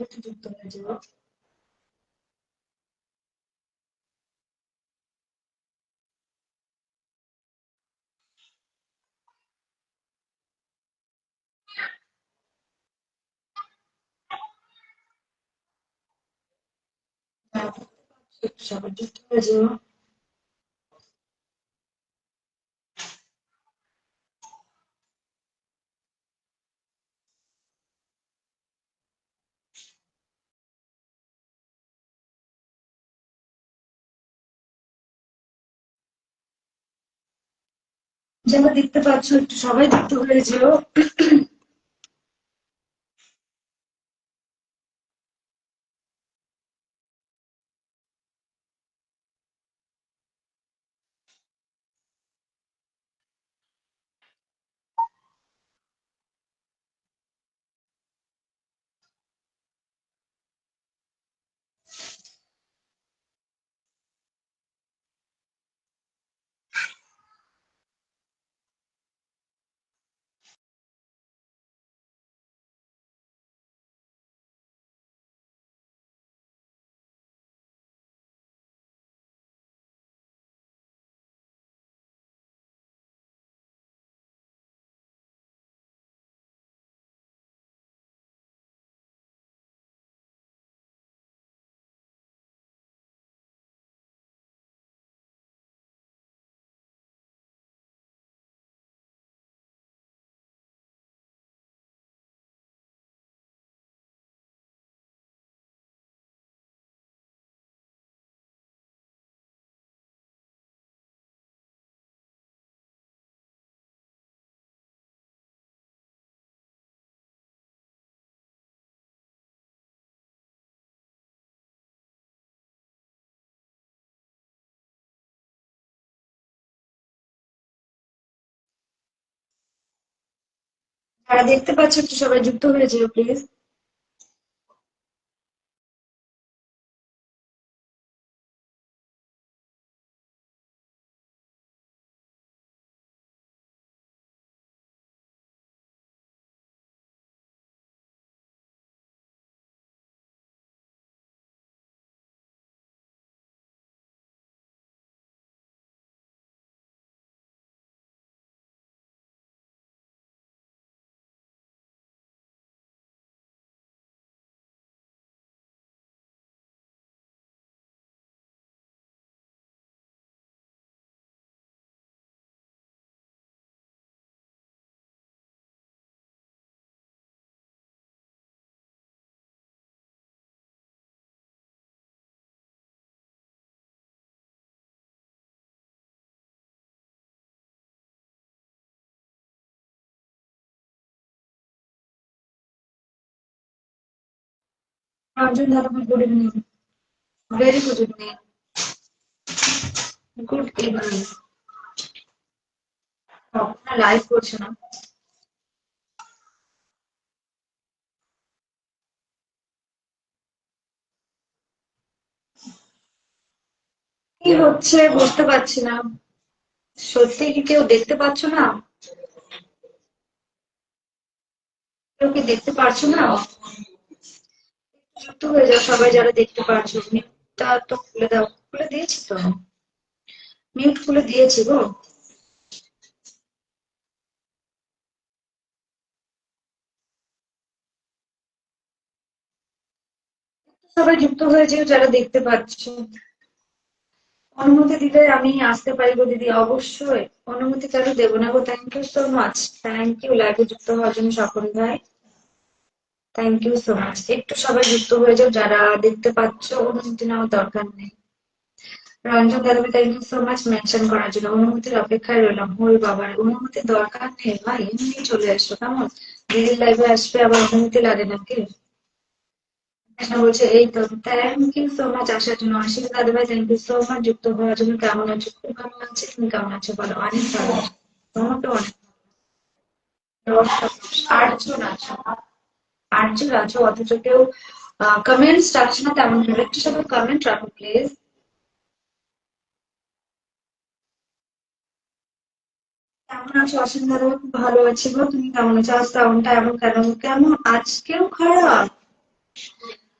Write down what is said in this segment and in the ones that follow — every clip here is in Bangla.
একটু যুক্ত হয়ে যাব সবাই যুক্ত হয়ে যাব যারা দেখতে পাচ্ছ একটু সবাই যুক্ত হয়ে যারা দেখতে পাচ্ছ একটু সবাই যুক্ত হয়ে please Arjun Dharma, good evening. Very good evening. Good evening. আপনারা লাইভ করছে না কি হচ্ছে বুঝতে পারছি না সত্যি কি কেউ দেখতে পাচ্ছ না কেউ কি দেখতে পারছ না যুক্ত হয়ে যাও সবাই যারা দেখতে পারছ মিউটটা তো খুলে দাও। খুলে দিয়েছি তো? মিউট খুলে দিয়েছি গো। সবাই যুক্ত হয়ে যেও যারা দেখতে পাচ্ছ। অনুমতি দিলে আমি আসতে পারি দিদি, অবশ্যই। অনুমতি কেন দেবো না গো? Thank you so much thank you লাইভে যুক্ত হওয়ার জন্য সকল ভাই। থ্যাংক ইউ সো মাচ একটু সবাই যুক্ত হয়ে যাও, যারা দেখতে পাচ্ছ, অনুমতি নেওয়ার দরকার নেই। Ranjan দাদাবি thank you so much mention করার জন্য। অনুমতির অপেক্ষায় রইলাম। ওই বাবার অনুমতির দরকার নেই। ভাই, এমনি চলে এসো, কেমন? দিদির লাইভে আসবে, আবার অনুমতি লাগে নাকি? বলছে, এই তো থ্যাংক ইউ সো মাচ আসার জন্য। আশিস দাদা ভাই থ্যাংক ইউ সো মাচ যুক্ত হওয়ার জন্য। কেমন আছো? খুব ভালো আছে। তুমি কেমন আছো? বলো, অনেক ভালো তোমাকে অনেক আটজন আছো। আটজন আছো অথচ কেউ কমেন্টস রাখছে না তেমন করে একটু সবাই কমেন্ট রাখো প্লিজ কেমন আছো অসীম দাদা খুব ভালো আছি গো তুমি কেমন আছো আজ সাউন্ডটা এমন কেন কেমন আজকেও খারাপ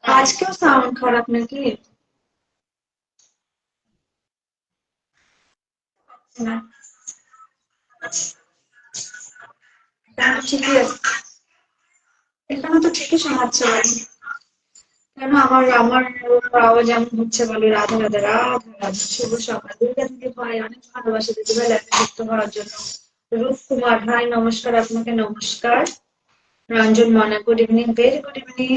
আজকেও সাউন্ড খারাপ নাকি না কেন ঠিকই আছে এখানে তো ঠিকই শোনাচ্ছে বাড়ি কেন আমার আমার আওয়াজ এমন হচ্ছে বলে, রাধা রাধা রাধা রাধা, শুভ সকাল। দুর্গা দিদি ভাই, অনেক ভালোবাসা দিদি ভাই যুক্ত হওয়ার জন্য। রূপ কুমার ভাই, নমস্কার আপনাকে, নমস্কার। Ranjan Mona good evening very good evening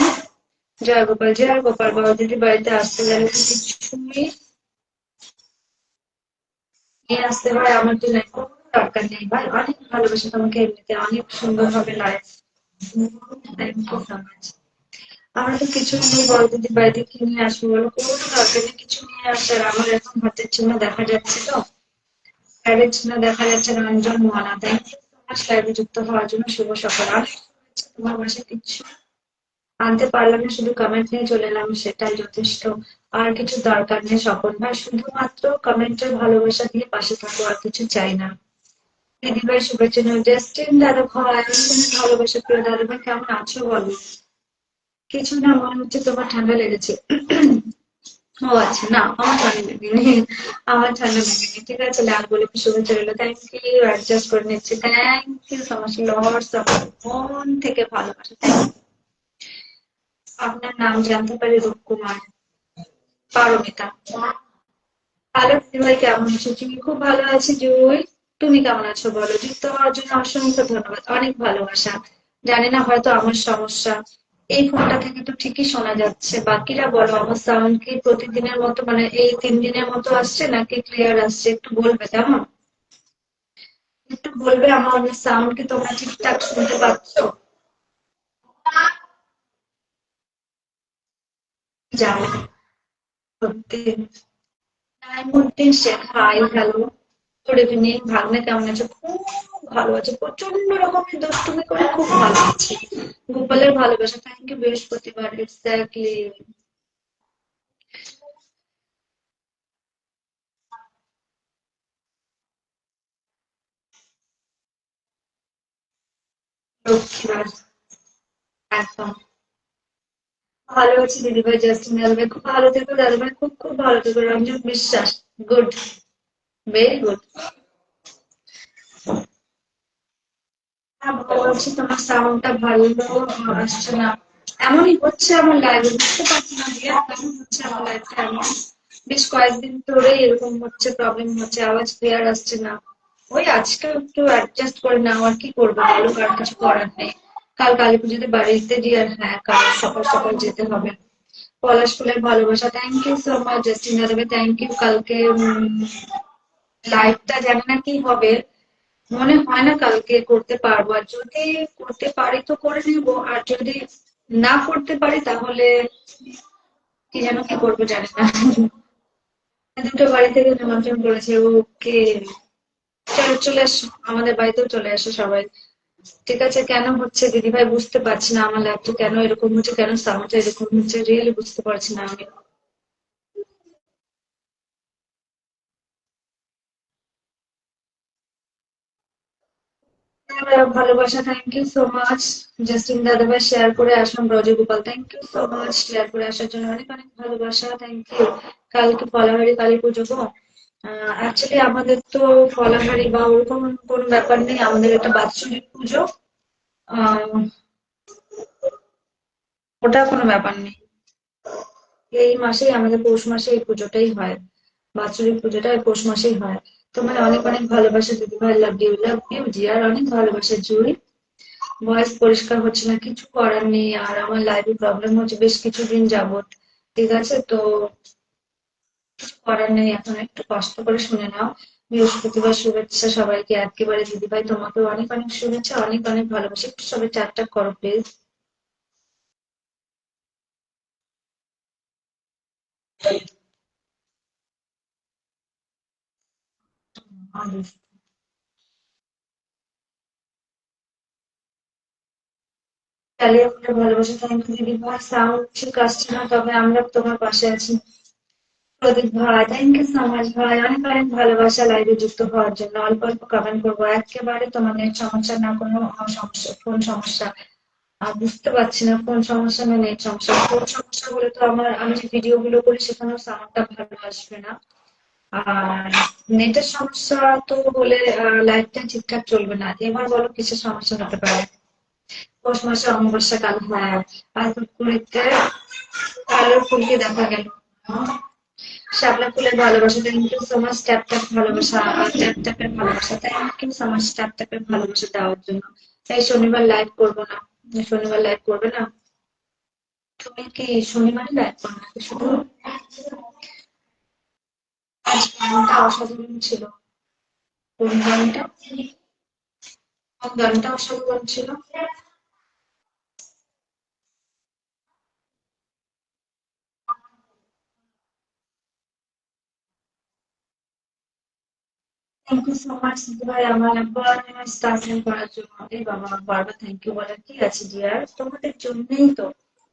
জয় গোপাল জয় গোপাল বাবা দিদি বাড়িতে আসতে গেলে তো কিছুই নিয়ে আসতে হয়, আমার জন্য কোনো দরকার নেই। ভাই, অনেক ভালোবাসা তোমাকে এমনিতে, অনেক সুন্দর ভাবে লাইফ আমার তো কিছু নেই বড় দিদি বাড়িতে কি নিয়ে আসব বলো। কোনো দরকার নেই, কিছু নিয়ে আসার। আমার এখন হাতের চিহ্ন দেখা যাচ্ছে তো। প্যারের চিহ্ন দেখা যাচ্ছে, রঞ্জন, মনা। থ্যাংক ইউ যুক্ত হওয়ার জন্য শুভ সকাল। তোমার বাসায় কিছু আনতে পারলাম না, শুধু কমেন্ট নিয়ে চলে এলাম, সেটাই যথেষ্ট। আর কিছু দরকার নেই, স্বপন ভাই, শুধুমাত্র কমেন্টের ভালোবাসা দিয়ে পাশে থাকো, আর কিছু চাই না। দিদি ভাই শুভেচ্ছা জাস্টিন দাদা ভাই ভালোবাসা প্রিয় দাদা ভাই, কেমন আছো বলো? কিছু না, মনে হচ্ছে তোমার ঠান্ডা লেগেছে। ও আচ্ছা না, আমার ঠান্ডা লেগেনি। আমার ঠান্ডা লেগেনি। ঠিক আছে, লাল বলে শুভেচ্ছা রইল। থ্যাংক ইউ অ্যাডজাস্ট করে নিচ্ছি। থ্যাংক ইউ সমাজ লর্ডস অফ মন থেকে ভালোবাসা। থ্যাংক আপনার নাম জানতে পারি রূপকুমার পারমিতা। হ্যালো ভাই কেমন আছো? তুমি খুব ভালো আছি, জুই। তুমি কেমন আছো বলো? যুক্ত হওয়ার জন্য অসংখ্য ধন্যবাদ, অনেক ভালোবাসা। জানি না হয়তো আমার সমস্যা। এই ফোনটা থেকে তো ঠিকই শোনা যাচ্ছে। বাকিরা বলো, আমার সাউন্ড কি প্রতিদিনের মতো মানে এই তিন দিনের মতো আসছে নাকি ক্লিয়ার আসছে? একটু বলবে কেমন? একটু বলবে আমার সাউন্ড কি তোমরা ঠিকঠাক শুনতে পাচ্ছ? যাও। Naimuddin Sheikh hello good evening ভাগ্নে কেমন আছে? খুব ভালো আছে। প্রচণ্ড রকমের দুষ্টুমি করে খুব ভালো আছে। গোপালের ভালোবাসা থ্যাংক ইউ বৃহস্পতিবার এক্স্যাক্টলি ভালো আছি দিদিভাই জাস্টিন দাদাভাই খুব ভালো থেকো, দাদাভাই। খুব খুব ভালো থেকো। রঞ্জন বিশ্বাস গুড ভেরি গুড বলছি তোমার সাউন্ডটা ভালো আসছে না। এমনই হচ্ছে আমার লাইভে বুঝতে পারছি না দিয়া কেমন হচ্ছে আমার লাইফটা এমন। বেশ কয়েকদিন ধরে এরকম হচ্ছে প্রবলেম হচ্ছে, আওয়াজ ক্লিয়ার আসছে না। ওই আজকে একটু অ্যাডজাস্ট করে নাও, আর কি করব বলো আর কিছু করার নেই। কাল কালী পুজোতে বাড়িতে দিয়ে আর হ্যাঁ কাল সকাল সকাল যেতে হবে। পলাশ ফুলের ভালোবাসা thank you so much Justina দেবে থ্যাংক ইউ কালকে লাইভটা জানি না কি হবে, মনে হয় না কালকে করতে পারব। আর যদি করতে পারি তো করে নেব, আর যদি না করতে পারি তাহলে কি যেন কি করব জানি না। দুটো বাড়ি থেকে নিমন্ত্রণ করেছে ওকে, চলো, চলে আসো, আমাদের বাড়িতেও চলে আসো সবাই। ঠিক আছে, কেন হচ্ছে? দিদি ভাই বুঝতে পারছি না আমার ল্যাপটপ কেন এরকম হচ্ছে, কেন সাউন্ডটা এরকম হচ্ছে? রিয়েলি বুঝতে পারছি না আমি। ভালোবাসা thank you so much Justin দাদাভাই শেয়ার করে আসলাম Brajagopal thank you so much share করে আসার জন্য অনেক অনেক ভালোবাসা থ্যাংক ইউ কালকে ফলাহারি কালী পুজো গো। অ্যাকচুয়ালি আমাদের তো ফলাহারি বা ওরকম কোনো ব্যাপার নেই, আমাদের একটা বাৎসরিক পুজো। ওটা কোনো ব্যাপার নেই। এই মাসেই আমাদের পৌষ মাসে এই পুজোটাই হয়। বাৎসরিক পুজোটা পৌষ মাসেই হয়। তোমার অনেক অনেক ভালোবাসা, দিদি ভাই লাভ ইউ লাভ ইউ আর অনেক ভালোবাসা, জুই। ভয়েস পরিষ্কার হচ্ছে না, কিছু করার নেই, আর আমার লাইভে প্রবলেম হচ্ছে, বেশ কিছুদিন যাবত ঠিক আছে? তো কিছু করার নেই, এখন একটু কষ্ট করে শুনে নাও। বৃহস্পতিবার শুভেচ্ছা সবাইকে, একেবারে দিদি ভাই তোমাকে অনেক অনেক শুভেচ্ছা, অনেক অনেক ভালোবাসা। একটু সবাই চারটা করো প্লিজ চালিয়ে ভালোবাসা থ্যাংক ইউ দিদি ভাই সাউন্ড না তবে আমরা তোমার পাশে আছি। প্রদীপ ভাই থ্যাংক ইউ সো মাচ ভাই অনেক অনেক ভালোবাসা লাইভে যুক্ত হওয়ার জন্য। অল্প অল্প কমেন্ট করব। একেবারে তোমার নেট সমস্যা না, কোনো সমস্যা, কোন সমস্যা? বুঝতে পারছি না কোন সমস্যা না নেট সমস্যা। কোন সমস্যা বলে তো আমার, আমি যে ভিডিও গুলো করি সেখানেও সাউন্ডটা ভালো আসবে না। আর নেটের সমস্যা তো বলে লাইভটা ঠিকঠাক চলবে না। এবার বলো কিসের সমস্যা হতে পারে? পৌষ মাসে অমাবস্যা কাল হ্যাঁ। আর পুরীতে কালোর ফুলকে দেখা গেল। শাপলা ফুলের ভালোবাসা thank you so much tap tap ভালোবাসা ট্যাপ ট্যাপের ভালোবাসা thank you so much tap ট্যাপের ভালোবাসা দেওয়ার জন্য। তাই শনিবার লাইভ করব না। শনিবার লাইভ করবে না? তুমি কি শনিবারই লাইভ করবে নাকি শুধু? অসাধারণ ছিল। কোন গানটা কোন গানটা অসাধারণ ছিল। থ্যাংক ইউ সো মাচ ভাই, আমার করার জন্য। এই বাবা, বারবার থ্যাংক ইউ বলার কি আছে ডিয়ার তোমাদের জন্যই তো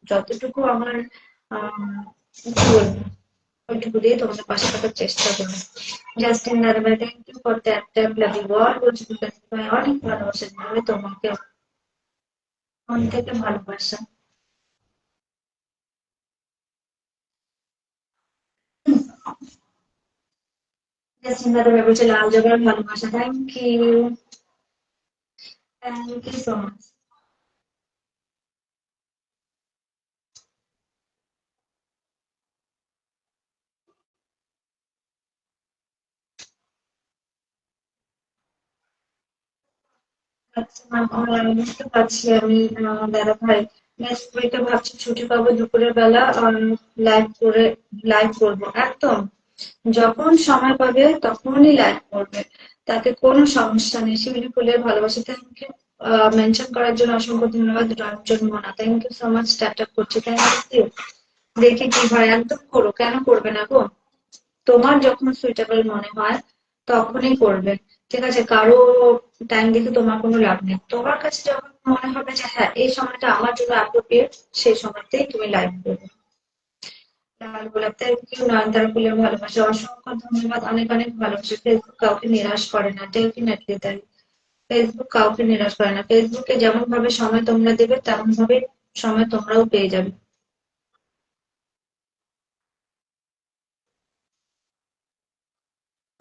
যতটুকু আমার ওইটুকু দিয়ে তোমাদের পাশে থাকার চেষ্টা করব। জাস্টিন দাদা thank you for that tap লাভি বল বলছি ভাই অনেক ভালোবাসা দিবে তোমাকে মন থেকে ভালোবাসা জাস্টিন দাদা বলছে লাল জগের ভালোবাসা। Thank you thank you so much বুঝতে পারছি আমি দাদা ভাই। নেক্সট উইকে ভাবছি, ছুটি পাবো দুপুরের বেলা লাইভ করে লাইভ করব, একদম। যখন সময় পাবে তখনই লাইভ করবে। তাতে কোনো সমস্যা নেই। শিউলি ফুলের ভালোবাসা থ্যাংক ইউ মেনশন করার জন্য অসংখ্য ধন্যবাদ। Ranjan Mona thank you so much start tap করছি। থ্যাংক ইউ দেখি কি ভাই একদম করো। কেন করবে না গো? তোমার যখন সুইটেবল মনে হয়, তখনই করবে। ঠিক আছে, কারও টাইম দেখে তোমার কোনো লাভ নেই। তোমার কাছে যখন মনে হবে যে হ্যাঁ এই সময়টা আমার জন্য অ্যাপ্রোপ্রিয়েট সেই সময়তেই তুমি লাইভ করবে। লাল গোলাপ থ্যাংক ইউ নয়নতারা ফুলের ভালোবাসা। অসংখ্য ধন্যবাদ। অনেক অনেক ভালোবাসা। ফেসবুক কাউকে নিরাশ করে না। ডেফিনেটলি তাই ফেসবুক কাউকে নিরাশ করে না। ফেসবুকে যেমন ভাবে সময় তোমরা দেবে তেমন ভাবে সময় তোমরাও পেয়ে যাবে।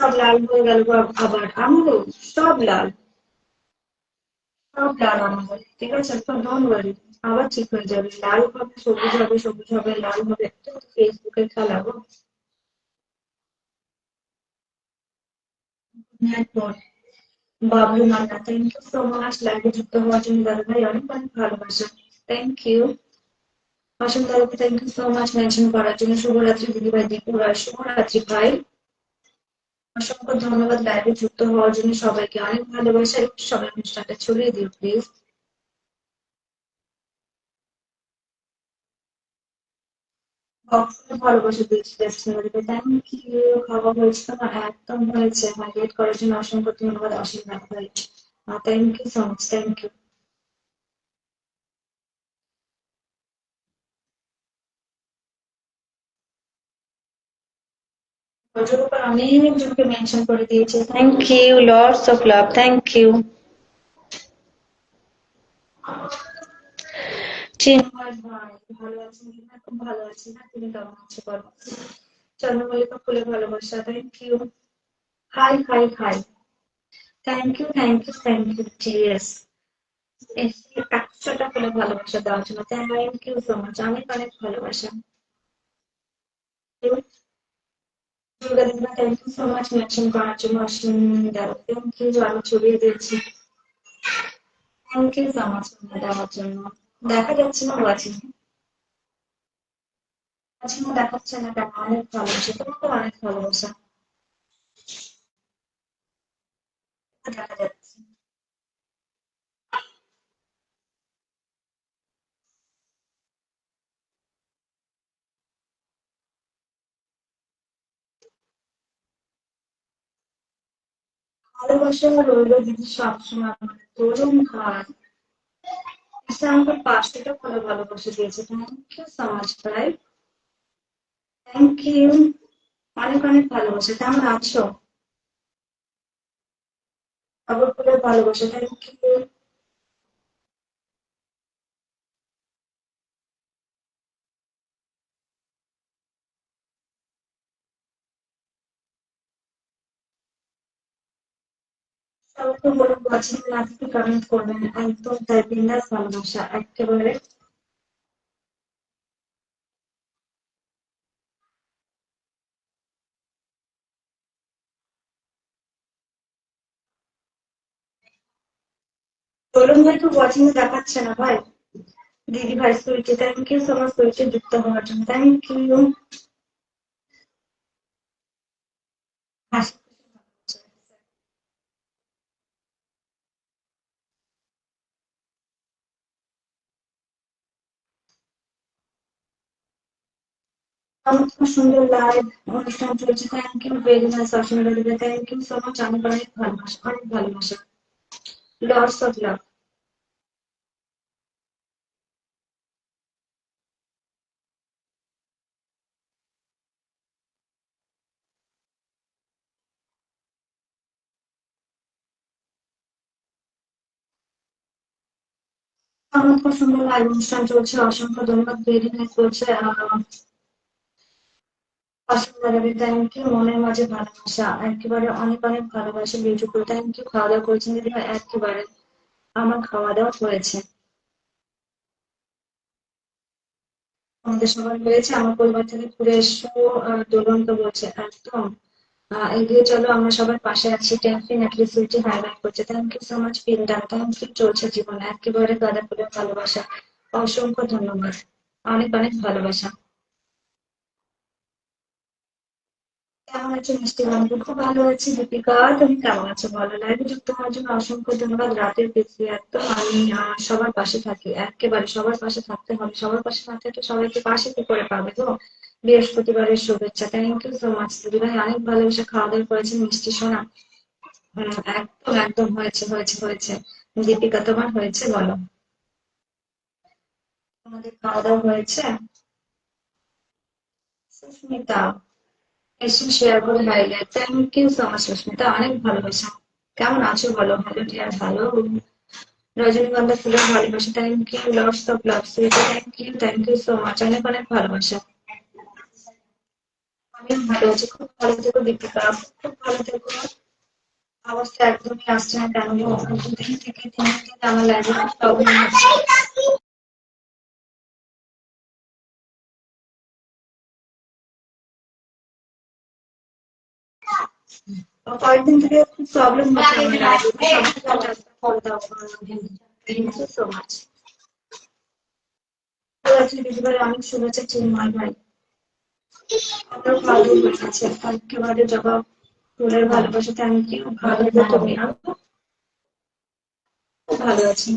সব লাল হয়ে গেল আবার আমারও সব লাল। সব লাল আমাদের, ঠিক আছে? তো ডোন্ট আবার ঠিক হয়ে যাবে। লাল হবে, সবুজ হবে সবুজ হবে, লাল হবে ফেসবুকে খেলা, গো। Bablu Manna thank you so much লাইভে যুক্ত হওয়ার জন্য দাদা ভাই অনেক অনেক ভালোবাসা। থ্যাংক ইউ দাদাকে thank you so much mention করার জন্য। শুভরাত্রি দিদি ভাই দীপুর। শুভরাত্রি, ভাই। অসংখ্য ধন্যবাদ লাইভে যুক্ত হওয়ার জন্য সবাইকে অনেক ভালোবাসা। একটু সবাই অনুষ্ঠানটা ছড়িয়ে দিও, প্লিজ। ভালোবাসা দিয়েছি ডেস্টিনিতে থ্যাংক ইউ খাওয়া হয়েছে না, একদম হয়েছে। হাইলাইট করার জন্য অসংখ্য ধন্যবাদ, অসীম ভাই thank you so much thank you উপর অনেকজনকে মেনশন করে দিয়েছে। Thank you lords of love thank you Chinmoy ভাই ভালো আছেন খুব ভালো আছি না? তুমি কেমন আছো বলো। চন্দ্রমল্লিকা ফুলে ভালোবাসা thank you hi hi hi thank you thank you thank you GS একশোটা ফুলে ভালোবাসা দেওয়ার জন্য থ্যাংক ইউ সো মাচ অনেক অনেক ভালোবাসা। Thank you so much mention করার জন্য অসীম দাদা থ্যাংক ইউ আমি ছড়িয়ে দিয়েছি থ্যাংক ইউ সো মাচ দেওয়ার জন্য দেখা যাচ্ছে না ওয়াচিং ওয়াচিং দেখাচ্ছে না কেন অনেক ভালোবাসা তোমাকে অনেক ভালোবাসা দেখা যাচ্ছে ভালোবাসা রইল দিদি সবসময় আমার তরুণ খান আমাকে পাঁচটা ভালো ভালোবাসা দিয়েছে। থ্যাংক ইউ সো মাচ ভাই। থ্যাংক ইউ অনেক অনেক ভালোবাসা। কেমন আছো? খবর করে ভালোবাসা। থ্যাংক ইউ সবাইকে বলে পছন্দ না। কমেন্ট করবেন একদম একেবারে। তরুণ ভাই তো ওয়াচিং দেখাচ্ছে না ভাই। দিদি ভাই Sweety thank you so much Sweety যুক্ত হওয়ার জন্য। থ্যাংক ইউ সুন্দর লাইভ অনুষ্ঠান চলছে। অনেক অনেক খুব সুন্দর লাইভ অনুষ্ঠান চলছে, অসংখ্য ধন্যবাদ ভেরি নাইস বলছে ইউ মনের মাঝে ভালোবাসা। অনেক অনেক ভালোবাসা বিউটিফুল খাওয়া দাওয়া আমার খাওয়া দাওয়া হয়েছে। আমাদের হয়েছে, আমার পরিবার থেকে বলছে, একদম। এগিয়ে চলো, আমরা সবার পাশে আছি করছে। থ্যাংক ইউ সো মাচ পিন্ডা থ্যাংক ইউ চলছে জীবন। একেবারে গাদা ফুলে ভালোবাসা। অসংখ্য ধন্যবাদ। অনেক অনেক ভালোবাসা। কেমন আছো মিষ্টি বন্ধু? খুব ভালো আছি, দীপিকা। তুমি কেমন আছো ভালো লাইভে যুক্ত হওয়ার জন্য অসংখ্য ধন্যবাদ। রাতের পৃথিবী একদম আমি সবার পাশে থাকি। একেবারে সবার পাশে থাকতে হবে। সবার পাশে না থাকলে সবাইকে পাশে কি করে পাবে তো বৃহস্পতিবারের শুভেচ্ছা। থ্যাংক ইউ সো মাচ দিদি অনেক ভালোবেসে। খাওয়া দাওয়া করেছেন মিষ্টি সোনা। একদম একদম হয়েছে হয়েছে হয়েছে। দীপিকা, তোমার হয়েছে বলো? তোমাদের খাওয়া দাওয়া হয়েছে? সুস্মিতা। এসে শেয়ার করে highlight thank you so much Susmita অনেক ভালোবাসা। কেমন আছো বলো? ভালো ডিয়ার ভালো রজনীগন্ধা ফুলের ভালোবাসা। Thank you lords of love thank you thank you so much অনেক অনেক ভালোবাসা। আমি ভালো আছি। খুব ভালো থেকো, দীপিকা। খুব ভালো থেকো। অবস্থা একদমই আসছে না কেন? দুদিন থেকে তিন দিন আমার লাইফে প্রবলেম কয়েকদিন থেকে খুব প্রবলেম হচ্ছে সো মাচ অনেক শুভেচ্ছা চিন্ময় ভাই ভালো একেবারে জবাব। ফুলের ভালোবাসা থ্যাংক ইউ ভালো তুমি ভালো আছি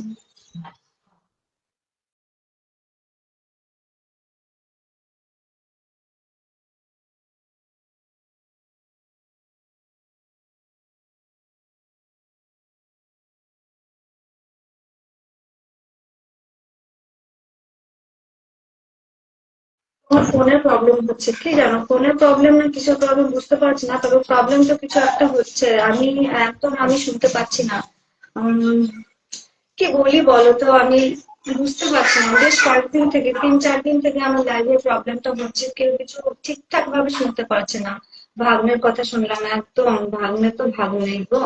আমার ফোনের প্রবলেম হচ্ছে কি জানো? ফোনের প্রবলেম না কিছু প্রবলেম বুঝতে পারছি না, তবে প্রবলেম তো কিছু একটা হচ্ছে। আমি একদম, আমি শুনতে পাচ্ছি না। কি বলি বলো তো? আমি বুঝতে পারছি না। বেশ কয়েকদিন থেকে, তিন, চার দিন থেকে আমার লাইভের প্রবলেমটা হচ্ছে, কেউ কিছু ঠিকঠাক ভাবে শুনতে পারছে না। ভাগ্নের কথা শুনলাম একদম ভাগ্নের তো ভাগ নেই গো।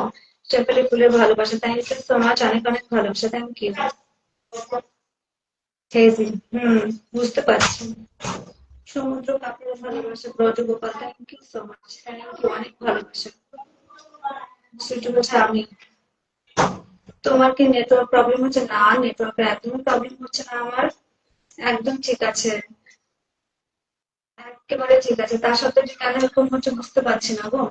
শেফালি ফুলের ভালোবাসা থ্যাংক ইউ সো মাচ অনেক অনেক ভালোবাসা থ্যাংক ইউ হম, বুঝতে পারছি। সমুদ্র কাপড় ভালোবাসা Braja Gopal thank you so much thank you অনেক ভালোবাসা। সেটা হচ্ছে আমি। তোমার কি নেটওয়ার্ক প্রবলেম হচ্ছে না নেটওয়ার্ক একদমই প্রবলেম হচ্ছে না আমার। একদম ঠিক আছে। একেবারে ঠিক আছে। তার সত্ত্বেও যে কেন এরকম হচ্ছে বুঝতে পারছি না গো।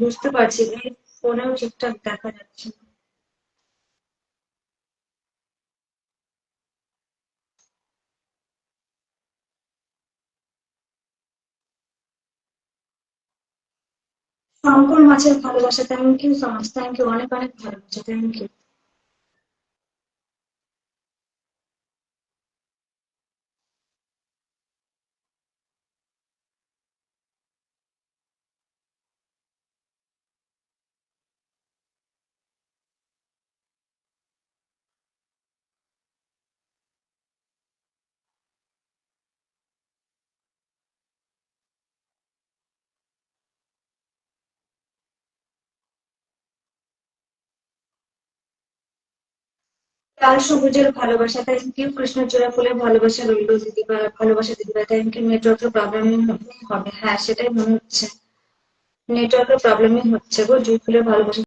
বুঝতে পারছি দেখা যাচ্ছে শঙ্কর মাছের ভালোবাসা thank you so thank you অনেক অনেক ভালোবাসা থ্যাংক ইউ লাল সবুজের ভালোবাসা থ্যাংক ইউ কৃষ্ণচূড়া ফুলের ভালোবাসা রইল দিদিবা ভালোবাসা দিদিবা থ্যাংক ইউ নেটওয়ার্কের প্রবলেম হবে। হ্যাঁ সেটাই মনে হচ্ছে। নেটওয়ার্কের প্রবলেমই হচ্ছে গো জুই ফুলের ভালোবাসা